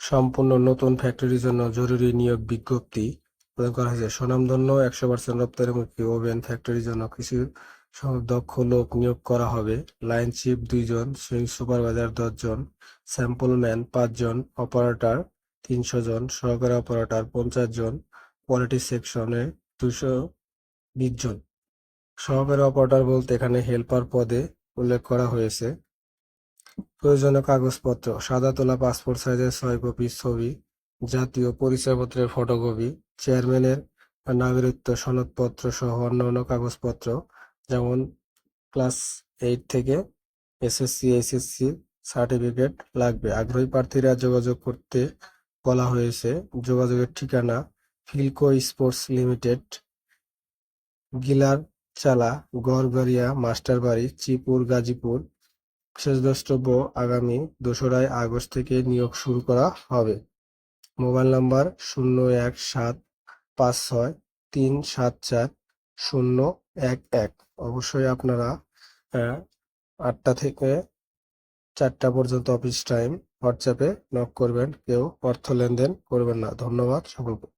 সম্পূর্ণ নতুন ফ্যাক্টরির জন্য জরুরি নিয়োগ বিজ্ঞপ্তি প্রদান করা হয়েছে। স্বনামধন্য একশো পার্সেন্ট রপ্তানিমুখী ওভেন ফ্যাক্টরির জন্য কিছু দক্ষ লোক নিয়োগ করা হবে। লাইন চিফ দুইজন, সুইং সুপারভাইজার দশজন স্যাম্পল ম্যান পাঁচজন অপারেটর তিনশো জন, সহকারী অপারেটর পঞ্চাশ জন কোয়ালিটি সেকশনে দুশো বিশ জন। সহকারী অপারেটর বলতে এখানে হেল্পার পদে উল্লেখ করা হয়েছে। প্রয়োজনীয় কাগজপত্র, সাদা তোলা পাসপোর্ট সাইজের ছয় কপি ছবি, জাতীয় পরিচয়পত্রের ফটোকপি, চেয়ারম্যানের নাগরিকত্ব সনদপত্র সহ অন্যান্য কাগজপত্র, যেমন ক্লাস এইট থেকে এসএসসি, এইচএসসি সার্টিফিকেট লাগবে। আগ্রহী প্রার্থীরা যোগাযোগ করতে বলা হয়েছে। যোগাযোগের ঠিকানা ফিলকো স্পোর্টস লিমিটেড গিলার চালা গড়গড়িয়া, মাস্টারবাড়ি, চিপুর, গাজীপুর। শেষ আগামী দোসরাই আগস্ট থেকে নিয়োগ শুরু করা হবে। মোবাইল নাম্বার শূন্য এক সাত পাঁচ ছয় তিন সাত চার শূন্য এক এক। অবশ্যই আপনারা আটটা থেকে চারটা পর্যন্ত অফিস টাইম হোয়াটসঅ্যাপে নক করবেন, কেউ অর্থ লেনদেন করবেন না। ধন্যবাদ সকলকে।